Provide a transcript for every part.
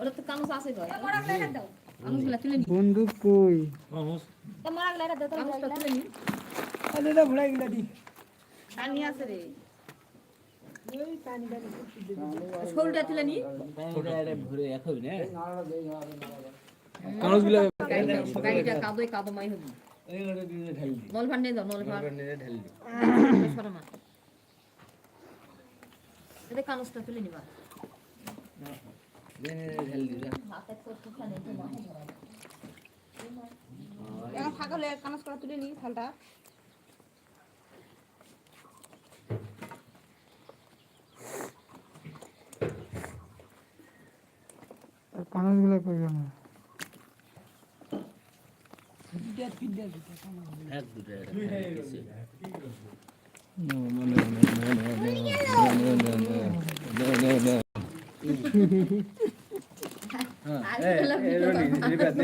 ওরা তো কানুস আছে দাও। তুলে নি। বন্দুক কই? তো মোরা গেলা এটা দাও কানুসটা তুলে নি। আরে এটা ভুলাই গেলা দি। পানি আছে রে। শোলটা তুলে নি। ওটা এটা ভরে এখন না। কাগজগুলো গাড়িটা কাদোই কাদো মাই হবি। দিয়ে ঢাল নল দাও নল এটা কানুসটা তুলে নিবা ফাঁকা হলে কানুস করা তুলে নি থালটা কাগজগুলো কই গেল এক আচ্ছা ঠিক আছে।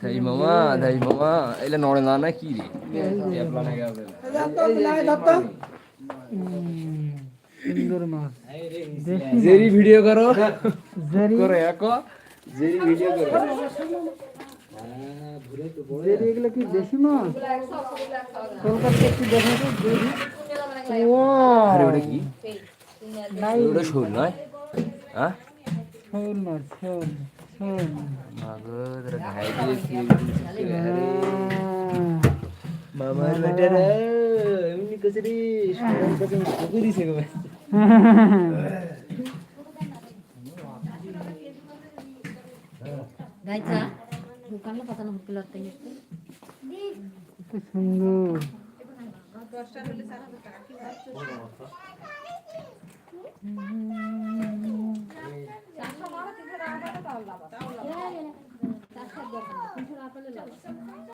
দাই মামা দাই মামা এলে নড়ে না না কি রে সুন্দর মাছ জেরি ভিডিও করো জেরি করো এক জেরি ভিডিও করো জেরি এগুলো কি দেশি মাছ কলকাতা একটু দেখা তো জেরি আরে ওটা কি ওটা শোল নয় হ্যাঁ শোল মাছ শোল শোল মাগো তোরা খাই দিয়েছি মামার বেটারা এমনি কইছে রে সরম তোকে ঠুকে দিছে গো গাইছা দোকানে পাতানো হুকিল তাই কত সুন্দর